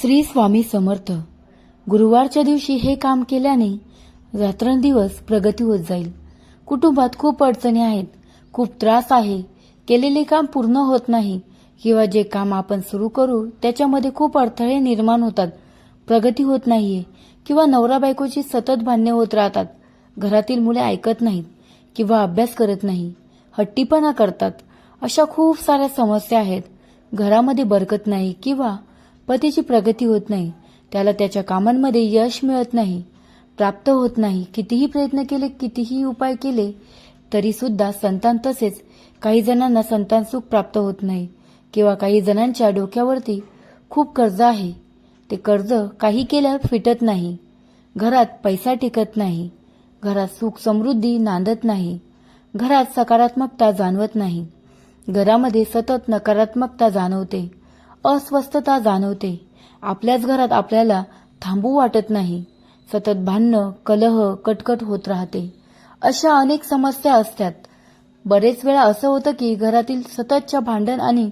श्री स्वामी समर्थ. गुरुवारच्या दिवशी हे काम केल्याने रात्रंदिवस प्रगती होत जाईल. कुटुंबात खूप अडचणी आहेत. खूप त्रास आहे. केलेले काम पूर्ण होत नाही किंवा जे काम आपण सुरू करू त्याच्यामध्ये खूप अडथळे निर्माण होतात. प्रगती होत नाहीये किंवा नवरा बायकोची सतत भांडणे होत राहतात. घरातील मुले ऐकत नाहीत किंवा अभ्यास करत नाही. हट्टीपणा करतात. अशा खूप साऱ्या समस्या आहेत. घरामध्ये बरकत नाही किंवा पतीची प्रगती होत नाही. त्याला त्याच्या कामांमध्ये यश मिळत नाही. प्राप्त होत नाही. कितीही प्रयत्न केले कितीही उपाय केले तरी सुद्धा संतान तसेच काही जणांना संतान सुख प्राप्त होत नाही किंवा काही जणांच्या डोक्यावरती खूप कर्ज आहे. ते कर्ज काही केल्या फिटत नाही. घरात पैसा टिकत नाही. घरात सुख समृद्धी नांदत नाही. घरात सकारात्मकता जाणवत नाही. घरामध्ये सतत नकारात्मकता जाणवते. अस्वस्थता जाणवते. आपल्याच घरात आपल्याला थांबू वाटत नाही. सतत भांडणं कलह कटकट होत राहते. अशा अनेक समस्या असतात. बरेच वेळा असं होतं की घरातील सततच्या भांडण आणि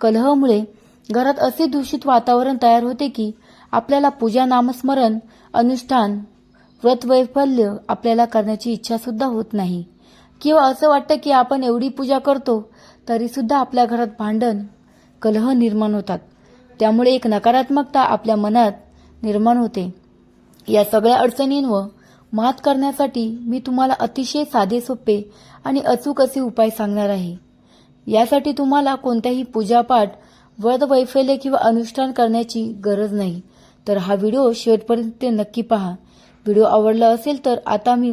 कलहमुळे घरात असे दूषित वातावरण तयार होते की आपल्याला पूजा नामस्मरण अनुष्ठान व्रतवैफल्य आपल्याला करण्याची इच्छा सुद्धा होत नाही. किंवा असं वाटतं की आपण एवढी पूजा करतो तरीसुद्धा आपल्या घरात भांडण कलह निर्माण होतात. त्यामुळे एक नकारात्मकता आपल्या मनात निर्माण होते. या सगळ्या अडचणींवर मात करण्यासाठी मी तुम्हाला अतिशय साधे सोपे आणि अचूक असे उपाय सांगणार आहे. यासाठी तुम्हाला कोणत्याही पूजापाठ व्रत वैफल्य किंवा अनुष्ठान करण्याची गरज नाही. तर हा व्हिडिओ शेवटपर्यंत नक्की पहा. व्हिडिओ आवडला असेल तर आता मी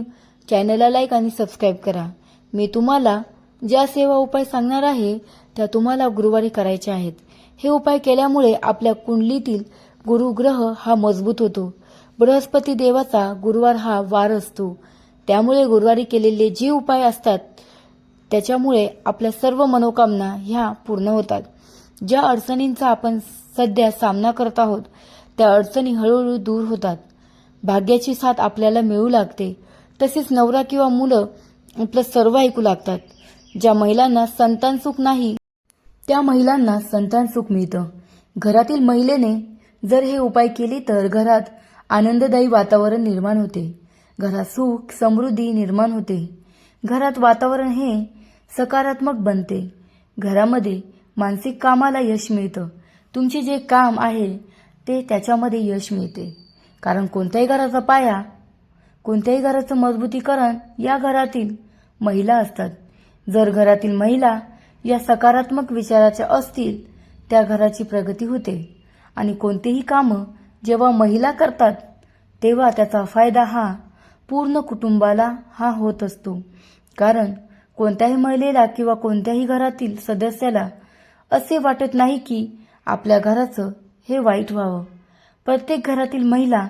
चॅनलला लाईक आणि सबस्क्राईब करा. मी तुम्हाला ज्या सेवा उपाय सांगणार आहे त्या तुम्हाला गुरुवारी करायच्या आहेत. हे उपाय केल्यामुळे आपल्या कुंडलीतील गुरुग्रह हा मजबूत होतो. बृहस्पती देवाचा गुरुवार हा वार असतो. त्यामुळे गुरुवारी केलेले जे उपाय असतात त्याच्यामुळे आपल्या सर्व मनोकामना ह्या पूर्ण होतात. ज्या अडचणींचा आपण सध्या सामना करत आहोत त्या अडचणी हळूहळू दूर होतात. भाग्याची साथ आपल्याला मिळू लागते. तसेच नवरा किंवा मुलं आपलं सर्व ऐकू लागतात. ज्या महिलांना संतान सुख नाही त्या महिलांना संतान सुख मिळतं. घरातील महिलेने जर हे उपाय केले तर घरात आनंददायी वातावरण निर्माण होते. घरात सुख समृद्धी निर्माण होते. घरात वातावरण हे सकारात्मक बनते. घरामध्ये मानसिक कामाला यश मिळतं. तुमचे जे काम आहे ते त्याच्यामध्ये यश मिळते. कारण कोणत्याही घराचा पाया कोणत्याही घराचं मजबूतीकरण या घरातील महिला असतात. जर घरातील महिला या सकारात्मक विचाराच्या असतील त्या घराची प्रगती होते. आणि कोणतेही कामं जेव्हा महिला करतात तेव्हा त्याचा फायदा हा पूर्ण कुटुंबाला हा होत असतो. कारण कोणत्याही महिलेला किंवा कोणत्याही घरातील सदस्याला असे वाटत नाही की आपल्या घराचं हे वाईट व्हावं. प्रत्येक घरातील महिला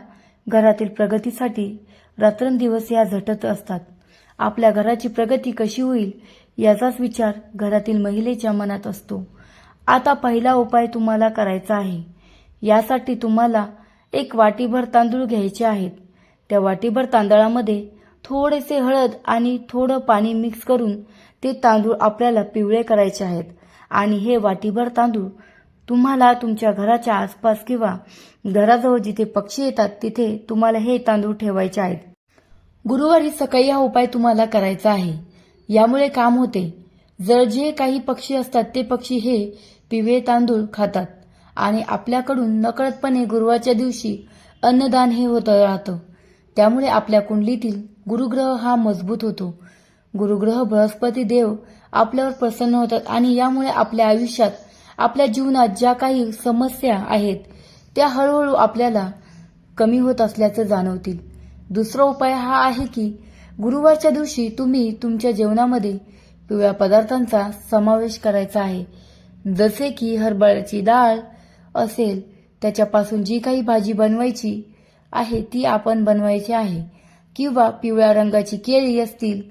घरातील प्रगतीसाठी रात्रंदिवस या झटत असतात. आपल्या घराची प्रगती कशी होईल याचाच विचार घरातील महिलेच्या मनात असतो. आता पहिला उपाय तुम्हाला करायचा आहे. यासाठी तुम्हाला एक वाटीभर तांदूळ घ्यायचे आहेत. त्या वाटीभर तांदळामध्ये थोडेसे हळद आणि थोडं पाणी मिक्स करून ते तांदूळ आपल्याला पिवळे करायचे आहेत. आणि हे वाटीभर तांदूळ तुम्हाला तुमच्या घराच्या आसपास किंवा घराजवळ जिथे पक्षी येतात तिथे तुम्हाला हे तांदूळ ठेवायचे आहेत. गुरुवारी सकाळी हा उपाय तुम्हाला करायचा आहे. यामुळे काम होते. जर जे काही पक्षी असतात ते पक्षी हे पिवळे तांदूळ खातात आणि आपल्याकडून नकळतपणे गुरुवारच्या दिवशी अन्नदान हे होत राहतं. त्यामुळे आपल्या कुंडलीतील गुरुग्रह हा मजबूत होतो. गुरुग्रह बृहस्पती देव आपल्यावर प्रसन्न होतात आणि यामुळे आपल्या आयुष्यात आपल्या जीवनात ज्या काही समस्या आहेत त्या हळूहळू आपल्याला कमी होत असल्याचं जाणवतील. दुसरा उपाय हा आहे की गुरुवारच्या दिवशी तुम्ही तुमच्या जेवणामध्ये पिवळ्या पदार्थांचा समावेश करायचा आहे. जसे की हरभऱ्याची डाळ असेल त्याच्यापासून जी काही भाजी बनवायची आहे ती आपण बनवायची आहे. किंवा पिवळ्या रंगाची केळी असतील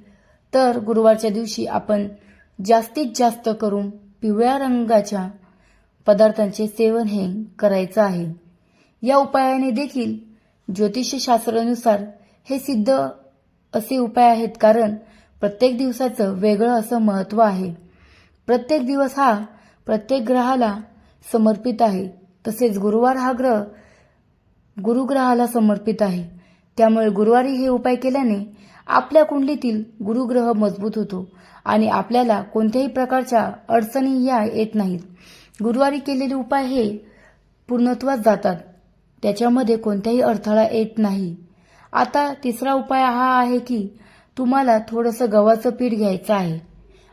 तर गुरुवारच्या दिवशी आपण जास्तीत जास्त करून पिवळ्या रंगाच्या पदार्थांचे सेवन हे करायचं आहे. या उपायाने देखील ज्योतिषशास्त्रानुसार हे सिद्ध असे उपाय आहेत कारण प्रत्येक दिवसाचं वेगळं असं महत्त्व आहे. प्रत्येक दिवस हा प्रत्येक ग्रहाला समर्पित आहे. तसेच गुरुवार हा ग्रह गुरुग्रहाला समर्पित आहे. त्यामुळे गुरुवारी हे उपाय केल्याने आपल्या कुंडलीतील गुरुग्रह मजबूत होतो आणि आपल्याला कोणत्याही प्रकारच्या अडचणी या येत नाहीत. गुरुवारी केलेले उपाय हे पूर्णत्वात जातात. त्याच्यामध्ये कोणताही अडथळा येत नाही. आता तिसरा उपाय हा आहे की तुम्हाला थोडंसं गव्हाचं पीठ घ्यायचं आहे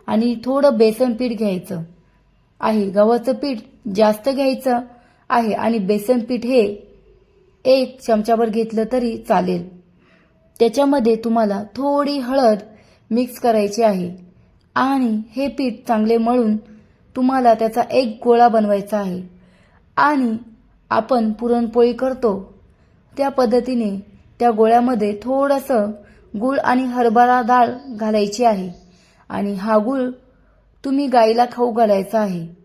आणि थोडं बेसन पीठ घ्यायचं आहे. गव्हाचं पीठ जास्त घ्यायचं आहे आणि बेसन पीठ हे एक चमचाभर घेतलं तरी चालेल. त्याच्यामध्ये तुम्हाला थोडी हळद मिक्स करायची आहे आणि हे पीठ चांगले मळून तुम्हाला त्याचा एक गोळा बनवायचा आहे. आणि आपण पुरणपोळी करतो. त्या पद्धतीने त्या गोळ्यामध्ये थोडंसं गूळ आणि हरभरा डाळ घालायची आहे. आणि हा गूळ तुम्ही गाईला खाऊ घालायचा आहे.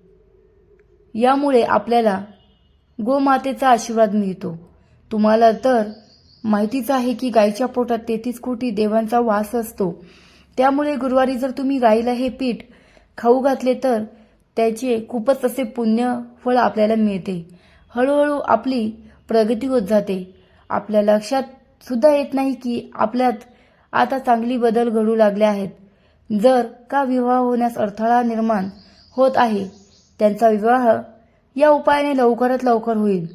यामुळे आपल्याला गोमातेचा आशीर्वाद मिळतो. तुम्हाला तर माहितीच आहे की गाईच्या पोटात तेहतीस कोटी देवांचा वास असतो. त्यामुळे गुरुवारी जर तुम्ही गाईला हे पीठ खाऊ घातले तर त्याचे खूपच असे पुण्य फळ आपल्याला मिळते. हळूहळू आपली प्रगती होत जाते. आपल्या लक्षात सुद्धा येत नाही की आपल्यात आता चांगली बदल घडू लागले आहेत. जर का विवाह होण्यास अडथळा निर्माण होत आहे त्यांचा विवाह या उपायाने लवकरात लवकर होईल.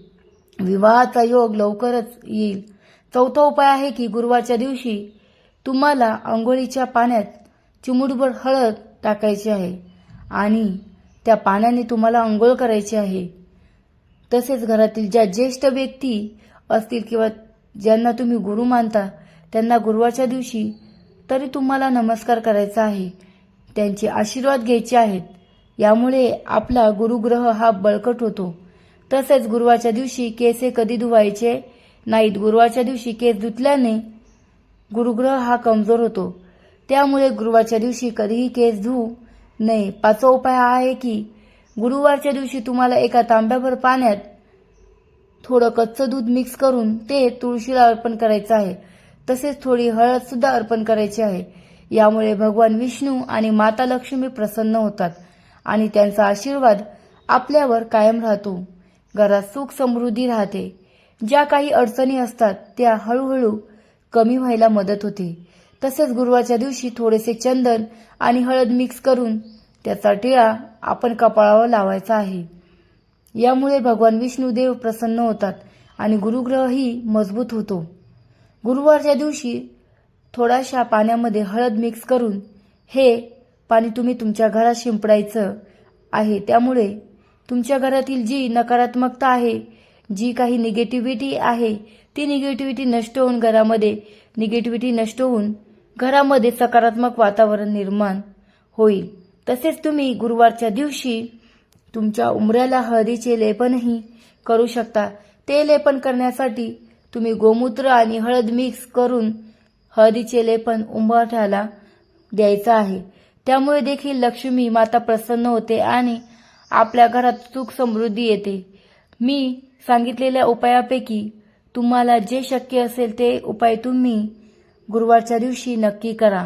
विवाहाचा योग लवकरच येईल. चौथा उपाय आहे की गुरुवारच्या दिवशी तुम्हाला आंघोळीच्या पाण्यात चिमुटभर हळद टाकायची आहे आणि त्या पाण्याने तुम्हाला आंघोळ करायची आहे. तसेच घरातील ज्या ज्येष्ठ व्यक्ती असतील किंवा ज्यांना तुम्ही गुरु मानता त्यांना गुरुवारच्या दिवशी तरी तुम्हाला नमस्कार करायचा आहे. त्यांचे आशीर्वाद घ्यायचे आहेत. यामुळे आपला गुरुग्रह हा बळकट होतो. तसेच गुरुवारच्या दिवशी केस हे कधी धुवायचे? नाहीत गुरुवारच्या दिवशी केस धुतल्याने गुरुग्रह हा कमजोर होतो. त्यामुळे गुरुवारच्या दिवशी कधीही केस धुवू नये. पाचवा उपाय हा आहे की गुरुवारच्या दिवशी तुम्हाला एका तांब्याभर पाण्यात थोडं कच्चं दूध मिक्स करून ते तुळशीला अर्पण करायचं आहे. तसेच थोडी हळद सुद्धा अर्पण करायची आहे. यामुळे भगवान विष्णू आणि माता लक्ष्मी प्रसन्न होतात आणि त्यांचा आशीर्वाद आपल्यावर कायम राहतो. घरात सुख समृद्धी राहते. ज्या काही अडचणी असतात त्या हळूहळू कमी व्हायला मदत होते. तसेच गुरुवारच्या दिवशी थोडेसे चंदन आणि हळद मिक्स करून त्याचा टिळा आपण कपाळावर लावायचा आहे. यामुळे भगवान विष्णुदेव प्रसन्न होतात आणि गुरुग्रहही मजबूत होतो. गुरुवारच्या दिवशी थोड्याशा पाण्यामध्ये हळद मिक्स करून हे पाणी तुम्ही तुमच्या घरात शिंपडायचं आहे. त्यामुळे तुमच्या घरातील जी नकारात्मकता आहे जी काही निगेटिव्हिटी आहे ती निगेटिव्हिटी नष्ट होऊन घरामध्ये निगेटिव्हिटी नष्ट होऊन घरामध्ये सकारात्मक वातावरण निर्माण होईल. तसेच तुम्ही गुरुवारच्या दिवशी तुमच्या उमऱ्याला हळदीचे लेपनही करू शकता. ते लेपन करण्यासाठी तुम्ही गोमूत्र आणि हळद मिक्स करून हळदीचे लेपन उंबरठ्याला द्यायचं आहे. त्यामुळे देखील लक्ष्मी माता प्रसन्न होते आणि आपल्या घरात सुख समृद्धी येते. मी सांगितलेल्या उपायापैकी तुम्हाला जे शक्य असेल ते उपाय तुम्ही गुरुवारच्या दिवशी नक्की करा.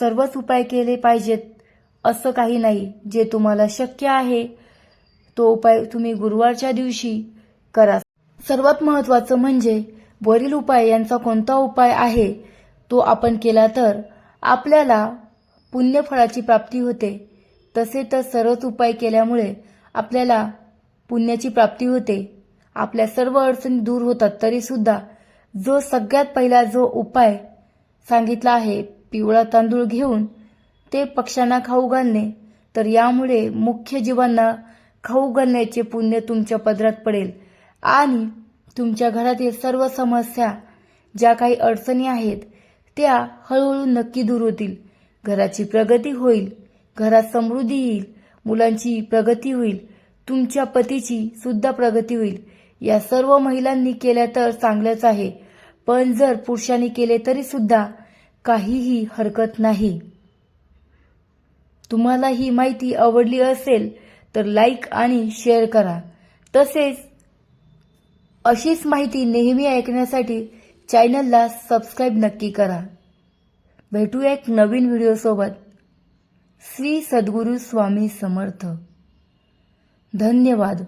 सर्वच उपाय केले पाहिजेत. असं काही नाही. जे तुम्हाला शक्य आहे तो उपाय तुम्ही गुरुवारच्या दिवशी करा. सर्वात महत्त्वाचं म्हणजे वरील उपाय यांचा कोणता उपाय आहे तो आपण केला तर आपल्याला पुण्यफळाची प्राप्ती होते. तसे तर सर्वच उपाय केल्यामुळे आपल्याला पुण्याची प्राप्ती होते. आपल्या सर्व अडचणी दूर होतात तरीसुद्धा जो सगळ्यात पहिला जो उपाय सांगितला आहे पिवळा तांदूळ घेऊन ते पक्ष्यांना खाऊ घालणे. तर यामुळे मुख्य जीवांना खाऊ घालण्याचे पुण्य तुमच्या पदरात पडेल. आणि तुमच्या घरातील सर्व समस्या ज्या काही अडचणी आहेत त्या हळूहळू नक्की दूर होतील. घराची प्रगती होईल. घरात समृद्धी येईल. मुलांची प्रगती होईल. तुमच्या पतीची सुद्धा प्रगती होईल. या सर्व महिलांनी केल्या तर चांगलंच आहे. पण जर पुरुषांनी केले तरी सुद्धा काहीही हरकत नाही. तुम्हाला ही माहिती आवडली असेल तर लाईक आणि शेअर करा. तसेच अशीच माहिती नेहमी ऐकण्यासाठी चॅनलला सबस्क्राईब नक्की करा. भेटू एक नवीन व्हिडिओसोबत श्री सद्गुरू स्वामी समर्थ. धन्यवाद.